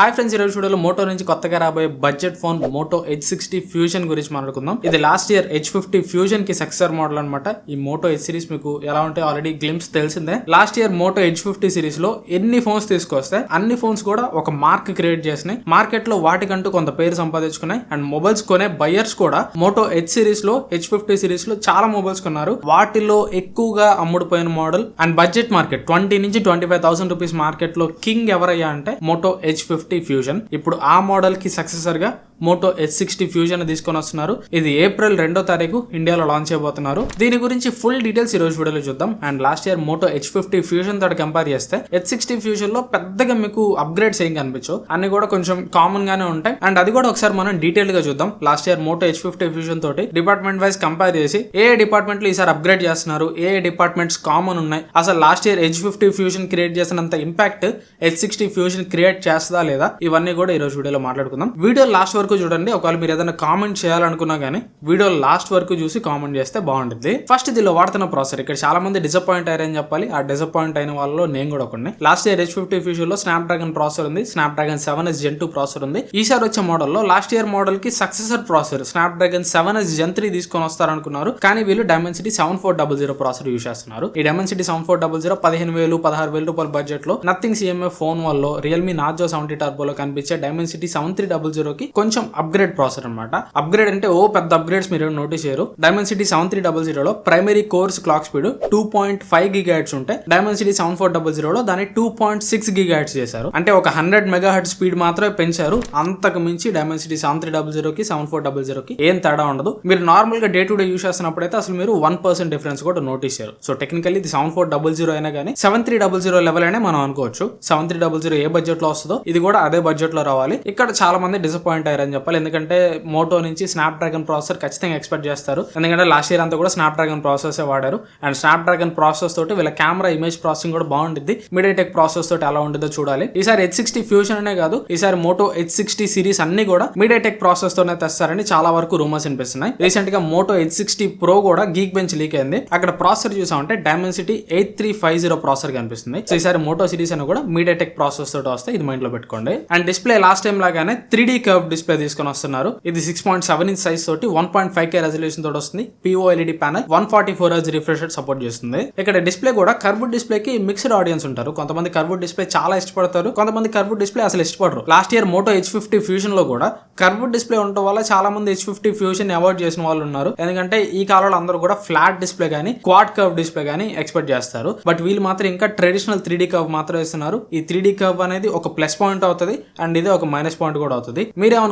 Hi friends ఈరోజు వీడియోలో Moto నుంచి కొత్తగా రాబోయే budget phone Moto H sixty fusion గురించి మాట్లాడుకుందాం. ఇది లాస్ట్ ఇయర్ హెచ్ ఫిఫ్టీ ఫ్యూజన్కి సక్సెసర్ మోడల్ అనమాట ఈ మోటో హెచ్ సిరీస్ మీకు ఎలా ఉంటే ఆల్రెడీ గ్లిమ్స్ తెలిసిందే. Last year Moto H fifty సిరీస్లో ఎన్ని ఫోన్స్ తీసుకొస్తే అన్ని ఫోన్స్ కూడా ఒక మార్క్ క్రియేట్ చేసినాయి. మార్కెట్లో వాటికంటూ కొంత పేరు సంపాదించుకున్నాయి. అండ్ మొబైల్స్ కొనే బయర్స్ కూడా మోటో హెచ్ సిరీస్లో హెచ్ ఫిఫ్టీ సిరీస్లో చాలా మొబైల్స్ కొన్నారు. వాటిలో ఎక్కువగా అమ్ముడుపోయిన model and budget market twenty నుంచి ట్వంటీ ఫైవ్ థౌసండ్ రూపీస్ మార్కెట్లో కింగ్ ఎవరయ్యా అంటే మోటో హెచ్ ఫిఫ్టీ ఫ్యూజన్ ఇప్పుడు ఆ మోడల్కి సక్సెసర్గా మోటో హెచ్ సిక్స్టీ ఫ్యూజన్ తీసుకొని వస్తున్నారు. ఇది ఏప్రిల్ రెండో తారీఖు ఇండియాలో లాంచ్ చేయబోతున్నారు. దీని గురించి ఫుల్ డీటెయిల్స్ ఈ రోజు వీడియోలో చూద్దాం. And last year Moto H fifty fusion తోటి కంపేర్ చేస్తే హెచ్ సిక్స్టీ ఫ్యూజన్లో పెద్దగా మీకు అప్గ్రేడ్స్ ఏం కనిపించవు. అన్ని కూడా కొంచెం కామన్ గానే ఉంటాయి. అండ్ అది కూడా ఒకసారి మనం డీటెయిల్గా చూద్దాం. Last year Moto H fifty fusion తోటి డిపార్ట్మెంట్ వైజ్ కంపేర్ చేసి ఏ డిపార్ట్మెంట్లో ఈసారి అప్గ్రేడ్ చేస్తున్నారు? ఏ డిపార్ట్మెంట్స్ కామన్ ఉన్నాయి? అసలు last year H fifty fusion create చేసినంత impact H sixty fusion create చేస్తుందా లేదా? ఇవన్నీ కూడా ఈ రోజు వీడియోలో మాట్లాడుకుందాం. వీడియో లాస్ట్ వరకు చూడండి. ఒకవేళ మీరు ఏదైనా కామెంట్ చేయాలనుకున్నా కానీ వీడియో లాస్ట్ వరకు చూసి కామెంట్ చేస్తే బాగుంటుంది ఫస్ట్ దీనిలో వాడుతున్న ప్రాసెసర్ ఇక్కడ చాలా మంది డిసప్పాయింట్ అయ్యారని చెప్పాలి. ఆ డిసప్పాయింట్ అయిన వాళ్ళలో నేను కూడా ఒకటి లాస్ట్ ఇయర్ హెచ్ ఫిఫ్టీ ఫ్యూచర్లో స్నాప్ డ్రాగన్ ప్రాసెసర్ ఉంది. Snapdragon seven S gen two processor ఉంది. ఈసారి వచ్చే మోడల్లో last year మోడల్కి successor processor Snapdragon seven S gen three తీసుకొని వస్తారనుకున్నారు. కానీ వీళ్ళు Dimensity seven four double zero processor use చేస్తున్నారు. ఈ Dimensity seven four double zero పదిహేను వేలు పదహారు వేల రూపాయల బడ్జెట్లో నథింగ్ సిఎంఏ ఫోన్ వల్ల రియల్మీ నాజో సెవెంటీ టర్బోలో కనిపించే Dimensity seven three double zero కి కొంచెం అప్గ్రేడ్ ప్రాసెసర్ అనమాట అప్గ్రేడ్ అంటే ఓ పెద్ద అప్గ్రేడ్స్ మీరు నోటీస్ చేయరు. డైమెన్సిటీ సెవెన్ త్రీ డబల్ జీరోలో primary cores clock speed two point five gigahertz ఉంటే డైమెన్సిటీ సెవెన్ ఫోర్ డబల్ జీరోలో దాన్ని టూ పాయింట్ సిక్స్ గిగాట్స్ చేశారు. అంటే ఒక హండ్రెడ్ మెగా హెడ్ స్పీడ్ మాత్రమే పెంచారు. అంతకు మించి డైమెన్సిటీ సెవెన్ త్రీ డబల్ జీరోకి సెవెన్ ఫోర్ డబల్ జీరోకి ఏం తేడా ఉండదు. మీరు నార్మల్గా డే టు డే యూస్ చేస్తున్నప్పుడు అయితే అసలు మీరు వన్ పర్సెంట్ డిఫరెన్స్ కూడా నోటీస్ చేయరు. సో టెక్నికల్లీ ఇది సెవెన్ ఫోర్ డబల్ జీరో అయినా కానీ seven three double zero level అయినా మనం అనుకోవచ్చు. సెవెన్ త్రీ డబల్ జీరో ఏ బడ్జెట్లో వస్తుందో ఇది కూడా అదే బడ్జెట్లో రావాలి. ఇక్కడ చాలా మంది డిసప్పాయింట్ అని చెప్పాలి. ఎందుకంటే మోటో నుంచి స్నాప్ డ్రాగన్ ప్రాసెసర్ ఖచ్చితంగా ఎక్స్పెక్ట్ చేస్తారు. ఎందుకంటే లాస్ట్ ఇయర్ అంతా కూడా స్నాప్ డ్రాగన్ ప్రాసెస్ వాడారు. అండ్ స్నాప్ డ్రాగన్ ప్రాసెస్ తోటి వీళ్ళ కెమెరా ఇమేజ్ ప్రాసెసింగ్ కూడా బాగుంటుంది మీడియాటెక్ ప్రాసెస్ తోటి ఎలా ఉంటుందో చూడాలి. ఈసారి హెచ్ సిక్స్టీ ఫ్యూజన్ అనే కాదు. ఈసారి మోటో హెచ్ సిక్స్టీ సిరీస్ అన్ని కూడా మీడియాటెక్ ప్రాసెస్ తోనే తెస్తారని చాలా వరకు రూమర్స్ వినిపిస్తున్నాయి. రీసెంట్గా మోటో హెచ్ సిక్స్టీ ప్రో కూడా గీక్ బెంచ్ లీక్ అయింది. అక్కడ ప్రాసెసర్ చూసామంటే Dimensity eight three five zero processor కనిపిస్తుంది. సో ఈసారి మోటో సిరీస్ అని కూడా మీడియాటెక్ ప్రాసెస్ తోటి వస్తే ఇది మైండ్లో పెట్టుకోండి. అండ్ డిస్ప్లే లాస్ట్ టైం లాగానే త్రీ డీ కర్వ్ డిస్ప్లే తీసుకొని వస్తున్నారు. ఇది six point seven inch size తోటి one point five K resolution తోటి వస్తుంది. P O LED panel one forty four H refresh support చేస్తుంది. ఇక్కడ డిస్ప్లే కూడా కర్వ్ డిస్ప్లే కి మిక్స్డ్ ఆడియన్స్ ఉంటారు. కొంతమంది కర్వ్ డిస్ప్లే చాలా ఇష్టపడతారు. కొంతమంది కర్వ్ డిస్ప్లే అసలు ఇష్టపడరు. Last year Moto H fifty ఫ్యూజన్లో కూడా కర్వ్ డిస్ప్లే ఉండటం వల్ల చాలా మంది హెచ్ ఫిఫ్టీ ఫ్యూజన్ అవాయిడ్ చేసిన వాళ్ళు ఉన్నారు. ఎందుకంటే ఈ కాలంలో అందరూ కూడా ఫ్లాట్ డిస్ప్లే కానీ క్వాడ్ కర్వ్ డిస్ప్లే కానీ ఎక్స్పెక్ట్ చేస్తారు. బట్ వీళ్ళు మాత్రం ఇంకా ట్రెడిషనల్ త్రీ కర్వ్ మాత్రం ఇస్తున్నారు. ఈ త్రీ కర్వ్ అనేది ఒక ప్లస్ పాయింట్ అవుతుంది. అండ్ ఇది ఒక మైనస్ పాయింట్ కూడా అవుతుంది.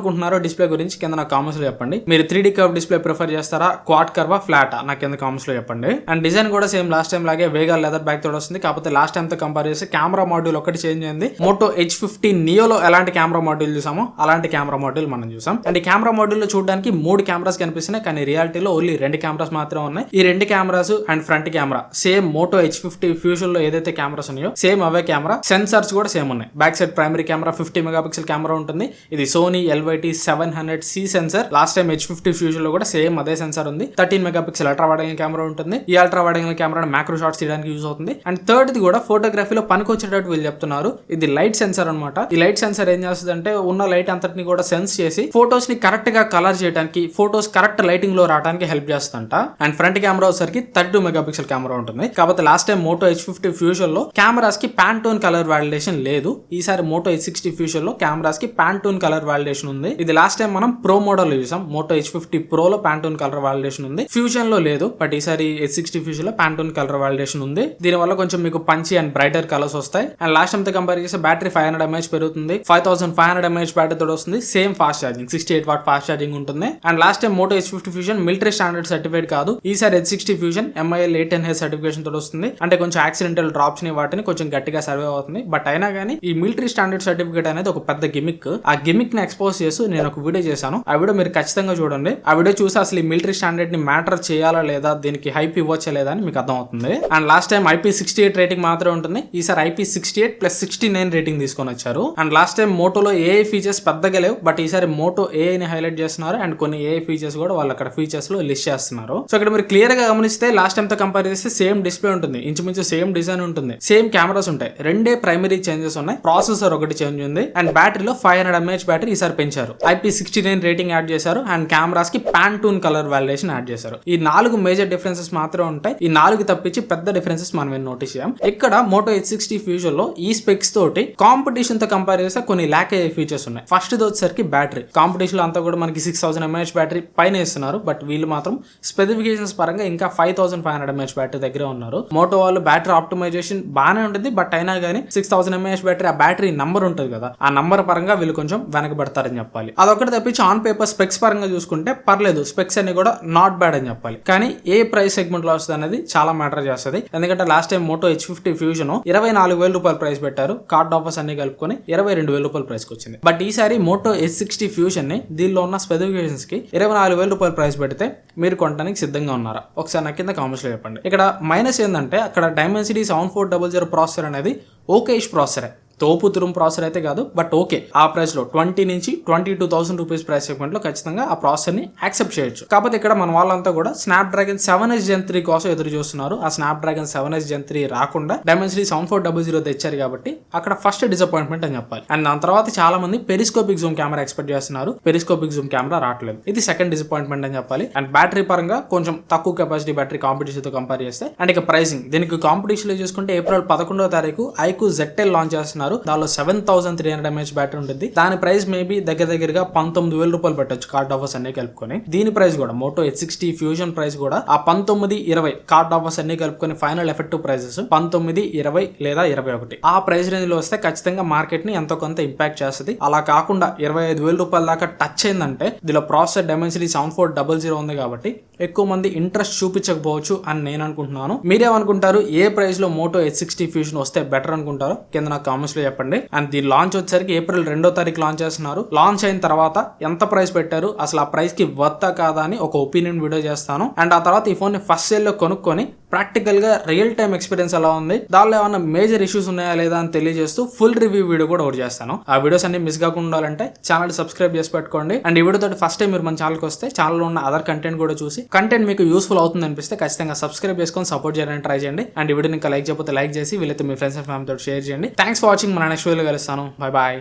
మీరేమనుకుంటున్నారో డిస్ప్లే గురించి కింద నా కామెంట్స్లో చెప్పండి. మీరు three D curve display prefer చేస్తారా? క్వాడ్ కర్వా ఫ్లాట్ నాకు కింద కామెంట్స్లో చెప్పండి. అండ్ డిజైన్ కూడా సేమ్ లాస్ట్ టైం లాగే వేగా లెదర్ బ్యాక్ తోడు వస్తుంది. కాకపోతే లాస్ట్ టైం తో కంపేర్ చేసి కెమెరా మాడ్యూల్ ఒకటి చేంజ్ అయింది. మోటో హెచ్ ఫిఫ్టీ నియోలో ఎలాంటి కెమెరా మాడ్యూల్ చూసామో అలాంటి కెమెరా మాడ్యూల్ మనం చూసాం. అండ్ ఈ కెమెరా మాడ్యూల్లో చూడడానికి మూడు కెమెరాస్ కనిపిస్తున్నాయి. కానీ రియాలిటీలో ఓన్లీ రెండు కెమెరాస్ మాత్రమే ఉన్నాయి. ఈ రెండు cameras and front camera same Moto H fifty ఫ్యూచర్లో ఏదైతే కెమెరాస్ ఉన్నాయో సేమ్ అవే కెమెరా సెన్సార్స్ కూడా సేమ్ ఉన్నాయి. Back side primary camera fifty megapixel camera ఉంటుంది. ఇది Sony LYT seven hundred C sensor last time H fifty ఫ్యూజర్లో కూడా సేమ్ అదే సెన్సార్ ఉంది. Thirteen mega pixel ultra wide angle camera ఉంటుంది. ఈ ultra wide angle camera macro shots తీయడానికి use అవుతుంది. And third ది కూడా ఫోటోగ్రఫీలో పనికొచ్చేటట్టు వీళ్ళు చెప్తున్నారు. ఇది లైట్ సెన్సార్ అనమాట ఈ లైట్ సెన్సార్ ఏం చేస్తుంది అంటే ఉన్న లైట్ అంతటిని కూడా సెన్స్ చేసి ఫోటోస్ని కరెక్ట్గా కలర్ చేయడానికి ఫోటోస్ కరెక్ట్ లైటింగ్లో రావడానికి హెల్ప్ చేస్తుంట. అండ్ ఫ్రంట్ కెమెరా వచ్చేసరికి thirty two mega pixel camera ఉంటుంది. కాకపోతే last time Moto H fifty ఫ్యూచర్లో కెమెరాస్కి ప్యాంటోన్ కలర్ వాలిడేషన్ లేదు. ఈసారి మోటో హెచ్ సిక్స్టీ ఫ్యూజర్లో కెమెరాస్కి ప్యాంటోన్ కలర్ వాలిడేషన్ ఉంది. ఇది లాస్ట్ టైం మనం ప్రో మోడల్ చూసాం. మోటో హెచ్ ఫిఫ్టీ ప్రో లో ప్యాంటోన్ కలర్ వాలిడేషన్ ఉంది. ఫ్యూజన్లో లేదు బట్ ఈసారి హెచ్ సిక్స్టీ ఫ్యూజన్లో ప్యాంటోన్ కలర్ వాలిడేషన్ ఉంది. దీని వల్ల కొంచెం మీకు పంచి అండ్ బ్రైటర్ కలర్స్ వస్తాయి. అండ్ లాస్ట్ టైం తో కంపేర్ చేస్తే బ్యాటరీ ఫైవ్ హండ్రెడ్ ఎంఏహెచ్ పెరుగుతుంది. Five thousand five hundred mAh battery తోడు వస్తుంది. Same fast charging sixty eight watt fast charging ఉంటుంది. And last time Moto H fifty fusion military standard certified కాదు. ఈసారి H sixty fusion MIL eight ten H certification తోడు వస్తుంది. అంటే కొంచెం accidental డ్రాప్స్ని వాటిని కొంచెం గట్టిగా సర్వే అవుతుంది. బట్ అయినా కానీ ఈ మిలిటరీ స్టాండర్డ్ సర్టిఫికేట్ అనేది ఒక పెద్ద గిమిక్ ఆ గిమిక్ని ఎక్స్పోజ్ చేస్తూ ఫీచర్స్ నేను ఒక వీడియో చేశాను. ఆ వీడియో మీరు ఖచ్చితంగా చూడండి. ఆ వీడియో చూసి అసలు ఈ మిలిటరీ స్టాండర్డ్ని మ్యాటర్ చేయాలా లేదా దీనికి హైప్ ఇవ్వచ్చా లేదా అని మీకు అర్థమవుతుంది. And last time IP sixty eight rating మాత్రమే ఉంటుంది. ఈసారి IP sixty eight plus sixty nine rating తీసుకొని వచ్చారు. అండ్ లాస్ట్ టైం మోటోలో ఏ ఫీచర్స్ పెద్దగా లేవు బట్ ఈసారి మోటో ఏ ని హైలైట్ చేస్తున్నారు. అండ్ కొన్ని ఏ ఫీచర్స్ కూడా వాళ్ళు అక్కడ ఫీచర్స్లో లిస్ట్ చేస్తున్నారు. సో ఇక్కడ మీరు క్లియర్గా గమనిస్తే లాస్ట్ టైం తో కంపేర్ చేస్తే సేమ్ డిస్ప్లే ఉంటుంది. ఇంచుమించు సేమ్ డిజైన్ ఉంటుంది. సేమ్ కెమెరాస్ ఉంటాయి. రెండే ప్రైమరీ చేంజెస్ ఉన్నాయి. ప్రాసెసర్ ఒకటి చేంజ్ ఉంది. అండ్ బ్యాటరీలో ఫైవ్ హండ్రెడ్ ఎంఏహెచ్ బ్యాటరీ ఈసారి పెంచారు. IP sixty nine rating add చేశారు అండ్ కెమెరాస్కి ప్యాంటూన్ కలర్ వాలిడేషన్ యాడ్ చేశారు. ఈ నాలుగు మేజర్ డిఫరెన్సెస్ మాత్రమే ఉంటాయి. ఈ నాలుగు తప్పించి పెద్ద డిఫరెన్సెస్ మనం ఏం నోటీస్ చేయం. ఇక్కడ మోటో హెచ్ సిక్స్టీ ఫ్యూచర్లో ఈ స్పెక్స్ తోటి కాంపిటీషన్తో కంపేర్ చేస్తే కొన్ని ల్యాక్ అయ్యే ఫీచర్స్ ఉన్నాయి. ఫస్ట్ వచ్చేసరికి బ్యాటరీ కాంపిటీషన్లో అంతా కూడా మనకి సిక్స్ థౌసండ్ ఎంఏహెచ్ బ్యాటరీ పైన ఇస్తున్నారు బట్ వీళ్ళు మాత్రం స్పెసిఫికేషన్స్ పరంగా ఇంకా five thousand five hundred mAh battery దగ్గర ఉన్నారు. మోటో వాళ్ళు బ్యాటరీ ఆప్టిమైజేషన్ బాగానే ఉంటుంది. బట్ అయినా కానీ సిక్స్ థౌసండ్ ఎంఏహెచ్ బ్యాటరీ ఆ బ్యాటరీ నంబర్ ఉంటుంది కదా. ఆ నంబర్ పరంగా వీళ్ళు కొంచెం వెనకబడతారని చెప్పాలి. అదొకటి తప్పించి ఆన్ పేపర్ స్పెక్స్ పరంగా చూసుకుంటే పర్లేదు స్పెక్స్ అన్ని కూడా నాట్ బ్యాడ్ అని చెప్పాలి. కానీ ఏ ప్రైస్ సెగ్మెంట్లో వస్తుంది అనేది చాలా మ్యాటర్ చేస్తుంది. ఎందుకంటే last time Moto H fifty fusion ఇరవై నాలుగు వేల రూపాయల ప్రైస్ పెట్టారు. కార్డ్ ఆఫర్స్ అన్ని కలుపుకొని ఇరవై రెండు వేల రూపాయల ప్రైస్ వచ్చింది. బట్ ఈసారి మోటో హెచ్ సిక్స్టీ ఫ్యూజన్ని దీనిలో ఉన్న స్పెసిఫికేషన్స్కి ఇరవై నాలుగు వేల రూపాయల ప్రైస్ పెడితే మీరు కొనడానికి సిద్ధంగా ఉన్నారా? ఒకసారి నా కింద కామెంట్స్లో చెప్పండి. ఇక్కడ మైనస్ ఏంటంటే అక్కడ Dimensity seven four double zero processor అనేది ఓకే ప్రాసెసరే తోపు తురుము ప్రాసెసర్ అయితే కాదు బట్ ఓకే ఆ ప్రైస్లో ట్వంటీ నుంచి twenty two thousand rupees price సెగ్మెంట్లో ఖచ్చితంగా ఆ ప్రాసెసర్ని యాక్సెప్ట్ చేయొచ్చు. కాకపోతే ఇక్కడ మన వాళ్ళంతా కూడా Snapdragon seven S gen three కోసం ఎదురు చూస్తున్నారు. ఆ Snapdragon seven S gen three రాకుండా Dimensity seven four double zero తెచ్చారు కాబట్టి అక్కడ ఫస్ట్ డిసప్పాయింట్మెంట్ అని చెప్పాలి. అండ్ దాని తర్వాత చాలా మంది పెరిస్కోపిక్ జూమ్ కెమెరా ఎక్స్పెక్ట్ చేస్తున్నారు. పెరిస్కోపిక్ జూమ్ కెమెరా రావట్లేదు. ఇది సెకండ్ డిసప్పాయింట్మెంట్ అని చెప్పాలి. అండ్ బ్యాటరీ పరంగా కొంచెం తక్కువ కెపాసిటీ బ్యాటరీ కాంపిటీషన్తో కంపేర్ చేస్తే అండ్ ఇక ప్రైసింగ్ దీనికి కాంపిటీషన్లో చూసుకుంటే ఏప్రిల్ పదకొండవ తారీఖు ఐకు జెట్టెల్ లాంచ్ చేస్తున్నారు. దానిలో seven thousand three hundred mAh battery ఉంటుంది. దాని ప్రైస్ మేబీ దగ్గర దగ్గరగా పంతొమ్మిది వేల రూపాయలు పెట్టొచ్చు కార్డ్ ఆఫర్స్ అన్ని కలుపుకొని. దీని ప్రైస్ కూడా Moto H sixty fusion price కూడా ఆ పంతొమ్మిది ఇరవై కార్డ్ ఆఫర్స్ అన్ని కలుపుకొని ఫైనల్ ఎఫెక్టివ్ ప్రైసెస్ పంతొమ్మిది ఇరవై లేదా ఇరవై ఒకటి. ఆ ప్రైస్ రేంజ్లో వస్తే ఖచ్చితంగా మార్కెట్ని ఎంతో కొంత ఇంపాక్ట్ చేస్తుంది. అలా కాకుండా ఇరవై ఐదు వేల రూపాయల దాకా టచ్ అయిందంటే దీనిలో processor Dimensity seven four double zero ఉంది కాబట్టి ఎక్కువ మంది ఇంట్రెస్ట్ చూపించకపోవచ్చు అని నేను అనుకుంటున్నాను. మీరేమనుకుంటారు ఏ ప్రైస్లో మోటో ఎయిట్ సిక్స్టీ ఫ్యూజన్ వస్తే బెటర్ అనుకుంటారు కింద నాకు కామెంట్స్లో చెప్పండి. అండ్ దీని లాంచ్ వచ్చేసరికి ఏప్రిల్ రెండో తారీఖు లాంచ్ చేస్తున్నారు. లాంచ్ అయిన తర్వాత ఎంత ప్రైస్ పెట్టారు? అసలు ఆ ప్రైస్కి వర్తా కాదా అని ఒక ఒపీనియన్ వీడియో చేస్తాను. అండ్ ఆ తర్వాత ఈ ఫోన్ని ఫస్ట్ సేల్లో కొనుక్కొని ప్రాక్టికల్గా రియల్ టైం ఎక్స్పీరియన్స్ ఎలా ఉంది? దానిలో ఏమైనా మేజర్ ఇష్యూస్ ఉన్నాయా లేదా అని తెలియజేస్తూ ఫుల్ రివ్యూ వీడియో కూడా ఒకటి చేస్తాను. ఆ వీడియోస్ అన్ని మిస్ కాకుండా ఉండాలంటే ఛానల్ సబ్స్క్రైబ్ చేసి పెట్టుకోండి. అండ్ ఈ వీడియో తోటి ఫస్ట్ టైం మీరు మన ఛానల్కి వస్తే ఛానల్లో ఉన్న అదర్ కంటెంట్ కూడా చూసి కంటెంట్ మీకు యూస్ఫుల్ అవుతుంది అనిపిస్తే ఖచ్చితంగా సబ్స్క్రైబ్ చేసుకొని సపోర్ట్ చేయడానికి ట్రై చేయండి. అండ్ వీడియో ఇంకా లైక్ చేయకపోతే లైక్ చేసి వీళ్ళైతే మీ ఫ్రెండ్స్ అండ్ ఫ్యామిలీతో షేర్ చేయండి. థ్యాంక్స్ ఫర్ వాచింగ్ మన నెక్స్ట్ వీడియోలో కలుస్తాను. Bye bye